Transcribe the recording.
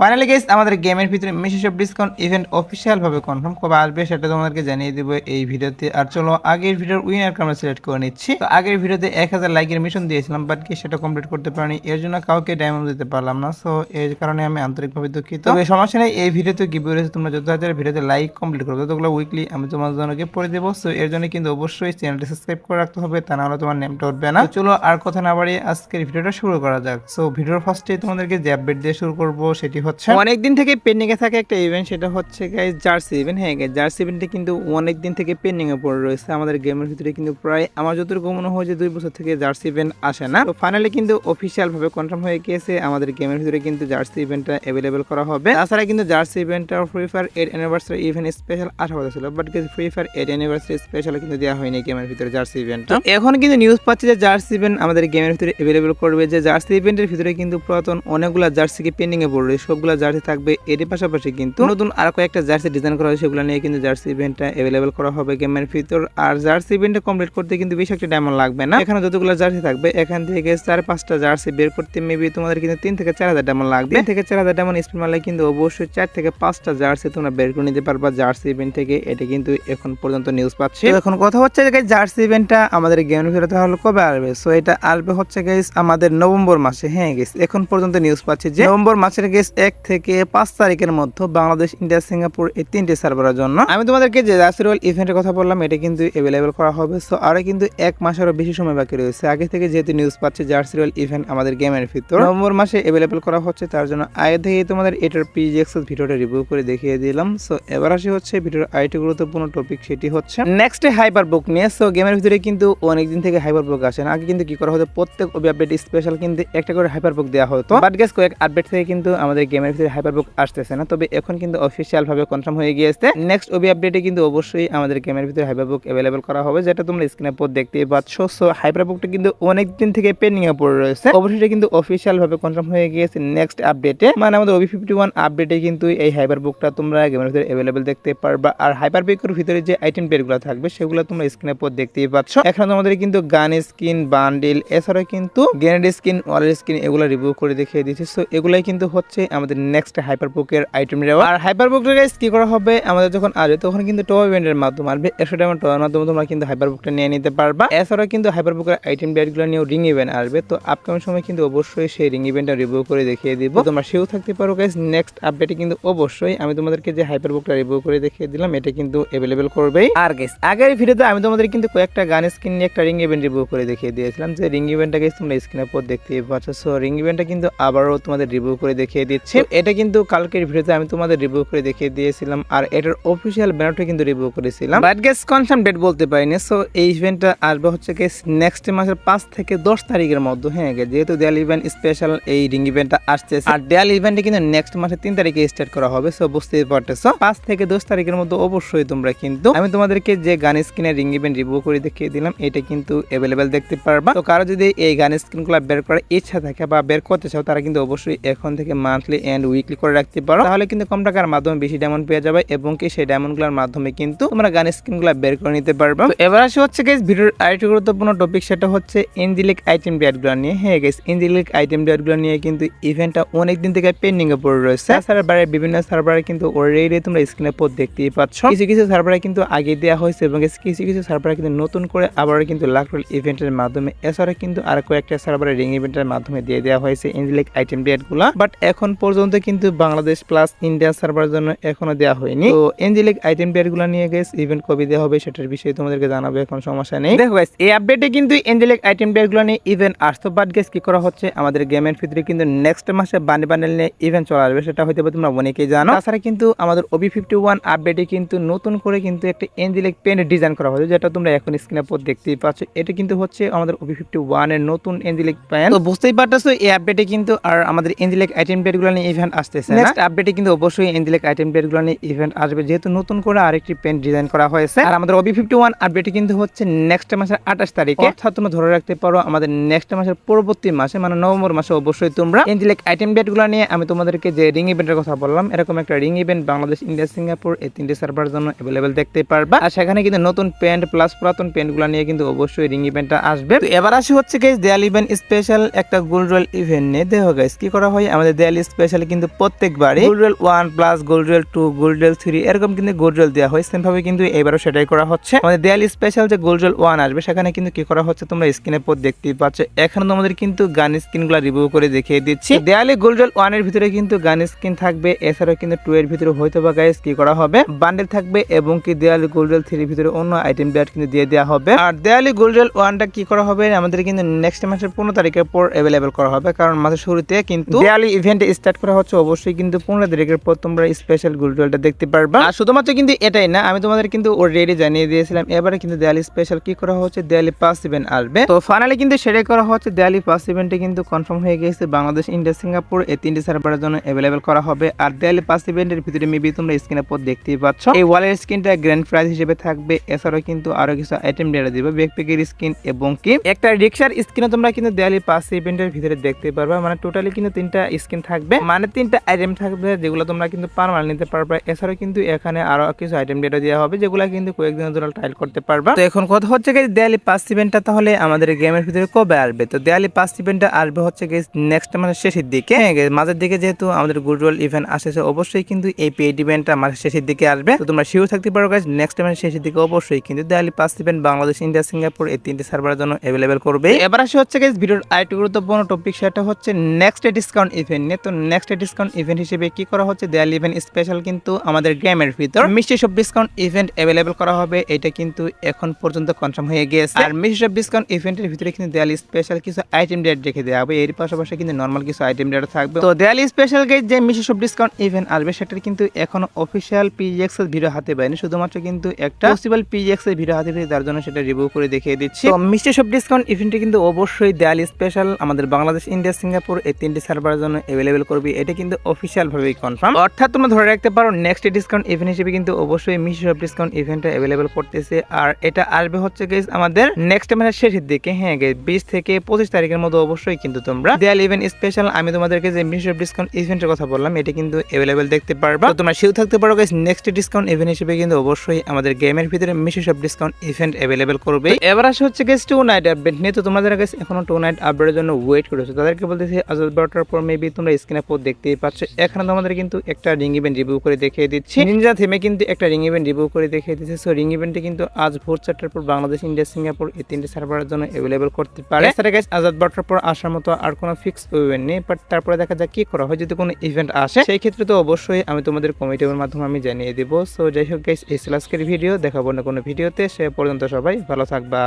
Finally guys আমাদের গেমের ভিতরে মেসি সব ডিসকাউন্ট ইভেন্ট অফিসিয়াল ভাবে কনফার্ম কবে আসবে সেটা তোমাদেরকে জানিয়ে দিব এই ভিডিওতে। আর চলো, আগের ভিডিওর উইনার আমরা সিলেক্ট করে নিচ্ছি। তো আগের ভিডিওতে এক হাজার লাইকের মিশন দিয়েছিলাম বাট কি সেটা কমপ্লিট করতে পারিনি। এর জন্য কাউকে ডায়মন্ড দিতে পারলাম না। সো এর কারণে আমি আন্তরিকভাবে দুঃখিত। তবে সমস্যা নেই, এই ভিডিওতে কি রয়েছে। তোমরা যত হাজার ভিডিওতে লাইক কমপ্লিট করবে, ততগুলো উইকলি আমি তোমাদের জন্য পড়ে দেবো। সো এর জন্য কিন্তু অবশ্যই চ্যানেলটি সাবস্ক্রাইব করে রাখতে হবে, তা নাহলে তোমার নেমটা উঠবে না। চলো, আর কথা না বাড়িয়ে আজকের ভিডিওটা শুরু করা যাক। সো ভিডিওর ফার্স্টে তোমাদেরকে যে আপডেট দিয়ে শুরু করব, সেটি হচ্ছে। অনেক দিন থেকে পেন্ডিং এ থাকে একটা ইভেন্ট সেটা হচ্ছে গাইস জার্সি ইভেন্ট হ্যাঁ গাইস জার্সি ইভেন্টটা কিন্তু অনেক দিন থেকে পেন্ডিং এ পড়ে রয়েছে। আমাদের গেমের ভিতরে কিন্তু প্রায় আমার যতটুকু মনে হয় যে দুই বছর থেকে জার্সি ইভেন্ট আসে না। তো ফাইনালি কিন্তু অফিসিয়াল ভাবে কনফার্ম হয়ে গিয়েছে। আমাদের গেমের ভিতরে কিন্তু জার্সি ইভেন্টটা অ্যাভেলেবেল করা হবে। তাছাড়া কিন্তু জার্সি ইভেন্টটা ফ্রি ফায়ার এর অ্যানিভার্সারি ইভেন্ট স্পেশাল আসা কথা ছিল। বাট ফ্রি ফায়ার এর অ্যানিভার্সারি স্পেশাল কিন্তু দেওয়া হয়নি গেমের ভিতরে জার্সি ইভেন্ট এখন কিন্তু নিউজ পাচ্ছি যে জার্সি ইভেন্ট আমাদের গেমের ভিতরে অ্যাভেলেবেল করবে যে জার্সি ইভেন্টের ভিতরে কিন্তু পুরাতন অনেকগুলা জার্সিকে পেন্ডিং এ পড়বে সবগুলা জার্সি থাকবে এর পাশাপাশি কিন্তু নতুন আর কয়েকটা জার্সি ডিজাইন করা হয়েছে সেগুলো নিয়ে কিন্তু জার্সি ইভেন্টটা অ্যাভেলেবেল করা হবে গেমের ভিতর। আর জার্সি ইভেন্টটা কমপ্লিট করতে কিন্তু বেশি একটা ডায়মন্ড লাগবে না। এখানে যতগুলো জার্সি থাকবে, এখান থেকে চার পাঁচটা জার্সি বের করতে মেবি তোমাদের কিন্তু তিন থেকে চার হাজার ডায়মন্ড লাগবে। তিন থেকে চার হাজার ডায়মন্ড স্পিন মারলে কিন্তু অবশ্যই চার থেকে পাঁচটা জার্সি তোমরা বের করে নিতে পারবা জার্সি ইভেন্ট থেকে। এটা কিন্তু এখন পর্যন্ত নিউজ পাচ্ছি। এখন কথা হচ্ছে যে জার্সি ইভেন্টটা আমাদের গেমের ভিতরে তাহলে কবে আসবে? সো এটা আসবে হচ্ছে গাইস আমাদের নভেম্বর মাসে। হ্যাঁ গেস এখন পর্যন্ত নিউজ পাচ্ছি যে নভেম্বর মাসের গেস এক থেকে পাঁচ তারিখের মধ্যে বাংলাদেশ, ইন্ডিয়া, সিঙ্গাপুর এই তিনটে সার্ভারের জন্য। আমি তোমাদেরকে যে জার্সিরোল ইভেন্টের কথা বললাম, এটা কিন্তু অ্যাভেলেবেল করা হবে। সো আরও কিন্তু এক মাসেরও বেশি সময় বাকি রয়েছে। আগে থেকে যেহেতু নিউজ পাচ্ছে জার্সিরোল ইভেন্ট আমাদের গেমের ভিতর। নভেম্বর মাসে অ্যাভেলেবেল করা হচ্ছে, তার জন্য আগে থেকে তোমাদের এটার পিজিএক্সেস ভিডিওটা রিভিউ করে দেখিয়ে দিলাম। সো এবার আসি হচ্ছে ভিডিওর আরেকটি গুরুত্বপূর্ণ টপিক সেটি হচ্ছে নেক্সট হাইপার বুক নিয়ে। সো গেমের ভিতরে কিন্তু অনেকদিন থেকে হাইপার বুক আসে না। আগে কিন্তু কি করা হতো, প্রত্যেক ওবি আপডেট স্পেশাল কিন্তু একটা করে হাইপার বুক দেওয়া হতো। বাট গেস কয়েক আপডেট থেকে কিন্তু আমাদের গেমের ভিতরে হাইপার বুক আসতেছে না। তবে এখন কিন্তু অফিসিয়াল ভাবে কনফার্ম হয়ে গিয়েছে। নেক্সট ওবি আপডেটে কিন্তু অবশ্যই আমাদের গেমের ভিতরে হাইপার বুক অ্যাভেলেবল করা হবে, যেটা তোমরা স্ক্রিনে পর দেখতে পাচ্ছ। সো হাইপার বুকটা কিন্তু অনেক দিন থেকে পেন্ডিং এ পড়ে রয়েছে। অবশ্যই কিন্তু অফিসিয়াল ভাবে কনফার্ম হয়ে গিয়েছে নেক্সট আপডেটে মানে আমাদের ওবি ফিফটি ওয়ান আপডেটে কিন্তু এই হাইপার বুকটা তোমরা গেমের ভিতরে অ্যাভেলেবল দেখতে পারবা। আর হাইপার বুকের ভিতরে যে আইটেম পেয়ারগুলো থাকবে, সেগুলো তোমরা স্ক্রিনে পর দেখতেই পাচ্ছ। এখানে আমাদের কিন্তু গান স্কিন বান্ডিল এছাড়াও কিন্তু গ্রেনেড স্কিন ওয়ালের স্কিন এগুলো রিভিউ করে দেখিয়ে দিয়েছি। সো এগুলাই কিন্তু হচ্ছে আমাদের নেক্সট হাইপার বুকের আইটেম আর হাইপার বুকটা গাইস কি করা হবে? আমাদের যখন আসবে, তখন কিন্তু টপ ইভেন্টের মাধ্যমে আসবে। একশো ডায়মন্ড টপের মাধ্যমে তোমরা কিন্তু হাইপার বুকটা নিয়ে নিতে পারবা। এছাড়াও কিন্তু হাইপার বুকের আইটেমগুলো নিয়েও রিং ইভেন্ট আসবে। তো আপকামিং সময় কিন্তু অবশ্যই সেই রিং ইভেন্টটা রিভিউ করে দেখিয়ে দিব। তোমরা সেও থাকতে পারো গাইস নেক্সট আপডেটে কিন্তু অবশ্যই আমি তোমাদেরকে যে হাইপার বুকটা রিভিউ করে দেখিয়ে দিলাম, এটা কিন্তু অ্যাভেলেবেল করবেই। আর গাইস আগের ভিডিওতে আমি তোমাদের কিন্তু কয়েকটা গান স্কিন নিয়ে একটা রিং ইভেন্ট রিভিউ করে দেখিয়ে দিয়েছিলাম। যে রিং ইভেন্টটা গাইস তোমরা স্ক্রিনের পর দেখতে পাচ্ছ। সো রিং ইভেন্টটা কিন্তু আবারও তোমাদের রিভিউ করে দেখিয়ে দিচ্ছি। এটা কিন্তু কালকের ভিডিওতে আমি তোমাদের রিভিউ করে দেখিয়ে দিয়েছিলাম আর এটার অফিসিয়াল ব্যানারটা কিন্তু রিভিউ করেছিলাম। বাট গেস কনফার্ম ডেট বলতে পারিনি। সো এই ইভেন্টটা আসবে হচ্ছে গেস নেক্সট মাসের পাঁচ থেকে দশ তারিখের মধ্যে হ্যাঁ যেহেতু দেয়াল ইভেন্ট স্পেশাল এই রিং ইভেন্টটা আসছে আর দেয়াল ইভেন্টে কিন্তু নেক্সট মাসের তিন তারিখে স্টার্ট করা হবে সো বুঝতেই পারতেছো। পাঁচ থেকে দশ তারিখের মধ্যে অবশ্যই তোমরা কিন্তু আমি তোমাদেরকে যে গান স্কিনের রিং ইভেন্ট রিভিউ করে দেখিয়ে দিলাম এটা কিন্তু অ্যাভেলেবেল দেখতে পারবা। তো কারও যদি এই গান স্কিনগুলো বের করার ইচ্ছা থাকে বা বের করতে চাও তারা কিন্তু অবশ্যই এখন থেকে মান্থলি এন্ড উইকলি করে রাখতে পারো। তাহলে কিন্তু কম টাকার মাধ্যমে বেশি ডায়মন্ড পেয়ে যাবে এবং কি সেই ডায়মন্ডগুলোর মাধ্যমে কিন্তু তোমরা গান স্কিনগুলো বের করে নিতে পারবে। এবার আসে হচ্ছে গেস ভিডিওর আরেকটি গুরুত্বপূর্ণ টপিক সেটা হচ্ছে ইনজিলিক আইটেম ডেটগুলো নিয়ে। হ্যাঁ গেস ইনজিলিক আইটেম ডেটগুলো নিয়ে কিন্তু ইভেন্টটা অনেক দিন থেকে এ পড়ে রয়েছে। সার্ভারে বিভিন্ন সার্ভারে কিন্তু অলরেডি তোমরা স্ক্রিনে পর দেখতেই পাচ্ছ। কিছু কিছু সার্ভারে কিন্তু আগে দেওয়া হয়েছে এবং কিছু কিছু সার্ভারে কিন্তু নতুন করে আবার কিন্তু লাকরোল ইভেন্টের মাধ্যমে, এছাড়া কিন্তু আর কয়েকটা সার্ভারে রিং ইভেন্টের মাধ্যমে দিয়ে দেওয়া হয়েছে ইনজিলিক আইটেম ডেটগুলো বাট এখন পর্যন্ত কিন্তু বাংলাদেশ প্লাস ইন্ডিয়া সার্ভারের জন্য এখনও দেওয়া হয়নি। তো এঞ্জেলিক আইটেম পেয়ারগুলো নিয়ে গেছে ইভেন্ট কবে দেওয়া হবে সেটার বিষয়ে তোমাদেরকে জানাব এখন সমস্যা নেই। দেখো guys, এই আপডেটে কিন্তু এঞ্জেলিক আইটেম পেয়ারগুলো নিয়ে ইভেন্ট আসতো বাট গেস কি করা হচ্ছে? আমাদের গেমের ভিতরে কিন্তু নেক্সট মাসে বানি বান্ডেল নিয়ে ইভেন্ট চলে আসবে সেটা হয়তো তোমরা অনেকেই জানো। তাছাড়া কিন্তু আমাদের ওবি ফিফটি ওয়ান আপডেটে কিন্তু নতুন করে কিন্তু একটা এঞ্জেলিক পেন ডিজাইন করা হয়েছে যেটা তোমরা এখন স্ক্রিনে পর দেখতেই পাচ্ছ। এটা কিন্তু হচ্ছে আমাদের ওবি ফিফটি ওয়ানের নতুন এঞ্জেলিক পেন তো বুঝতেই পারতেছো এই আপডেটে কিন্তু আর আমাদের এঞ্জেলিক আইটেম পেয়ারগুলো নিয়ে ইভেন্ট আসতেছে নেক্সট আপডেটে কিন্তু অবশ্যই এঞ্জেলিক আইটেম পেয়ারগুলো নিয়ে ইভেন্ট আসবে। যেহেতু নতুন করে আরেকটি পেন ডিজাইন করা হয়েছে। আর আমাদের ওবি ফিফটি ওয়ান আপডেটে কিন্তু হচ্ছে নেক্সট মাসের আঠাশ তারিখে। অর্থাৎ তোমরা ধরে রাখতে পারো আমাদের নেক্সট মাসের পরবর্তী মাসে মানে নভেম্বর মাসে অবশ্যই তোমরা এঞ্জেলিক আইটেম ডেটগুলো নিয়ে আমি তোমাদেরকে যে রিং ইভেন্টের কথা বললাম এরকম একটা ring event Bangladesh India Singapore এই তিনটে সার্ভার জন্য অ্যাভেলেবেল দেখতে পারবা। আর সেখানে কিন্তু নতুন প্যান্ট প্লাস পুরাতন প্যান্টগুলো নিয়ে কিন্তু অবশ্যই রিং ইভেন্টটা আসবে। তো এবার আসি হচ্ছে গেস দেয়াল ইভেন্ট স্পেশাল একটা গোল্ড রয়েল ইভেন্ট নিয়ে। দেখো গাইস কি করা হয়? আমাদের দেয়াল স্পেশাল স্পেশালি কিন্তু প্রত্যেকবারই golden one plus golden two golden three এরকম কিন্তু গোল্ডেল দেওয়া হয়। সেম ভাবে কিন্তু এবারও সেটাই করা হচ্ছে। আমাদের দেয়ালি স্পেশাল যে গোল্ডেল ওয়ান আসবে সেখানে কিন্তু কি করা হচ্ছে তোমরা স্ক্রিনের পর দেখতেই পাচ্ছ। এখানে তোমাদের কিন্তু গান স্কিনগুলা রিভিউ করে দেখিয়ে দিচ্ছি। দেয়ালি গোল্ডেল ওয়ানের ভিতরে কিন্তু গান স্কিন থাকবে এছাড়াও কিন্তু টু এর ভিতরে হয়তো বা গাইস কি করা হবে? বান্ডেল থাকবে এবং কি দেয়ালি গোল্ডেল থ্রির ভিতরে অন্য আইটেম বিয়ার কিন্তু দিয়ে দেওয়া হবে। আর দেয়ালি গোল্ডেল ওয়ানটা কি করা হবে? আমাদের কিন্তু নেক্সট মাসের পনেরো তারিখের পর অ্যাভেলেবেল করা হবে। কারণ মাসের শুরুতে কিন্তু দেয়ালি ইভেন্ট স্টার্ট করা হচ্ছে অবশ্যই কিন্তু পনেরো তারিখের পর তোমরা স্পেশাল গোল্ডেলটা দেখতে পারবা। আর শুধুমাত্র কিন্তু এটাই না, আমি তোমাদের কিন্তু অলরেডি জানিয়ে দিয়েছিলাম, এবারে কিন্তু দেয়ালি স্পেশাল কি করা হচ্ছে? দেয়ালি পাস ইভেন্ট আসবে। তো ফাইনালি কিন্তু সেটাই করা হচ্ছে, দেয়ালি পাস ইভেন্টে কিন্তু কনফার্ম হয়ে গেছে, বাংলাদেশ, ইন্ডিয়া, সিঙ্গাপুর, এই তিনটি সার্ভারের জন্য অ্যাভেলেবেল করা হবে। আর দেয়ালি পাস ইভেন্টের ভিতরে মেবি তোমরা স্ক্রিনের পর দেখতেই পাচ্ছ। এই ওয়ালের স্ক্রিনটা গ্র্যান্ড প্রাইজ হিসেবে থাকবে, এছাড়াও কিন্তু আরও কিছু আইটেম ডেটা দিবে ব্যাকপ্যাকের স্ক্রিন এবং কি? একটা রিক্সার স্ক্রিনে তোমরা কিন্তু দেয়ালি পাস ইভেন্টের ভিতরে দেখতে পারবা মানে টোটালি কিন্তু তিনটা স্ক্রিন থাকবে। মানে তিনটা আইটেম থাকবে যেগুলো তোমরা কিন্তু পারমানেন্ট নিতে পারবে। এছাড়াও কিন্তু এখানে আরও কিছু আইটেম ডেটা দেওয়া হবে যেগুলো কিন্তু কয়েকদিনের জন্য ট্রায়াল করতে পারবা। তো এখন কথা হচ্ছে যে দেয়ালি পাস ইভেন্টটা তাহলে আমাদের গেমের ভিতরে কবে আসবে? তো দেয়ালি পাস ইভেন্টটা আসবে হচ্ছে নেক্সট মাসের শেষের দিকে। হ্যাঁ, মাঝের দিকে যেহেতু আমাদের গুডওয়েল ইভেন্ট আসছে অবশ্যই কিন্তু এই পেড ইভেন্টটা মাসের শেষের দিকে আসবে। তো তোমরা শিওর থাকতে পারো গাইজ নেক্সট মাসের শেষের দিকে অবশ্যই কিন্তু Diwali pass event Bangladesh India Singapore এই তিনটে সার্ভারের জন্য অ্যাভেলেবেল করবে। এবার আসে হচ্ছে গাইজ ভিডিওর আরেকটি গুরুত্বপূর্ণ টপিক সেটা হচ্ছে নেক্সট ডিসকাউন্ট ইভেন্ট নিয়ে। তো নেক্সট ডিসকাউন্ট ইভেন্ট হিসেবে কি করা হচ্ছে? দেয়ালি ইভেন্ট স্পেশাল কিন্তু আমাদের গেমের ভিতর। মিষ্টি সব ডিসকাউন্ট ইভেন্ট অ্যাভেলেবেল করা হবে। এটা কিন্তু এখন পর্যন্ত কনফার্ম হয়ে গেছে আর মিষ্টি সব ডিসকাউন্ট ইভেন্টের ভিতরে কিন্তু দেয়ালি স্পেশাল কিছু আইটেম ডেট রেখে দেওয়া হবে। এর পাশাপাশি কিন্তু নর্মাল কিছু আইটেম ডেট থাকবে। তো দেয়ালি স্পেশাল গেট যে মিষ্টি সব ডিসকাউন্ট ইভেন্ট আসবে, সেটার কিন্তু এখন অফিসিয়াল পিজিএক্স এর ভিডিও হাতে পায়নি। শুধুমাত্র কিন্তু একটা পসিবল পিজিএক্স এর ভিডিও হাতে পেয়ে তার জন্য সেটা রিভিউ করে দেখিয়ে দিচ্ছি। তো মিষ্টি সব ডিসকাউন্ট ইভেন্টে কিন্তু অবশ্যই দেয়ালি স্পেশাল আমাদের বাংলাদেশ, ইন্ডিয়া, সিঙ্গাপুর এই তিনটি সার্ভারের জন্য অ্যাভেলেবেল করবে, এটা কিন্তু অফিসিয়াল ভাবেই কনফার্ম অর্থাৎ তোমরা ধরে রাখতে পারো নেক্সট ডিসকাউন্ট ইভেন্ট হিসেবে কিন্তু অবশ্যই মিষ্টি সব ডিসকাউন্ট ইভেন্টটা অ্যাভেলেবেল করতেছে আর এটা আসবে হচ্ছে গেস আমাদের নেক্সট মাসের শেষের দিকে। হ্যাঁ গেস বিশ থেকে পঁচিশ তারিখের মধ্যে অবশ্যই কিন্তু তোমরা দেয়াল ইভেন্ট স্পেশাল আমি তোমাদেরকে যে মিষ্টি সব ডিসকাউন্ট ইভেন্টের কথা বললাম, এটা কিন্তু অ্যাভেলেবেল দেখতে পারবা। তোমরা শিও থাকতে পারো গাইস নেক্সট ডিসকাউন্ট ইভেন্ট হিসেবে কিন্তু অবশ্যই আমাদের গেমের ভিতরে মিশে সব ডিসকাউন্ট ইভেন্ট অ্যাভেলেবেল করবে। এবার আসে হচ্ছে গেস টু নাইট আপডেট নিয়ে। তো তোমাদের কাছে এখনও টু নাইট আপডেটের জন্য ওয়েট করেছ। তাদেরকে বলতেছি আজ বারোটার পর মেবি তোমরা স্ক্রিনে পর দেখতেই পাচ্ছ। এখানে তোমাদের কিন্তু একটা রিং ইভেন্ট রিভিউ করে দেখিয়ে দিচ্ছি। নিনজা থেমে কিন্তু একটা রিং ইভেন্ট রিভিউ করে দেখিয়ে দিচ্ছে। সো রিং ইভেন্টে কিন্তু আজ ভোর চারটার পর বাংলাদেশ ইন্ডিয়া সিঙ্গাপুর এই তিনটে সার্ভারের জন্য অ্যাভেলেবল করতে পারে। এছাড়া আজাদ বারোটার পর আসার মতো আর কোনো ফিক্স ইভেন্ট নেই বাট তারপরে দেখা যাক কি করা হয় যদি কোনো ইভেন্ট আসে। সেই ক্ষেত্রে তো অবশ্যই আমি তোমাদের কমিটির মাধ্যমে আমি জানিয়ে দিব। সো যাই হোক গাইস এই আজকের ভিডিও দেখাবো না কোনো ভিডিওতে সে পর্যন্ত সবাই ভালো থাকবা।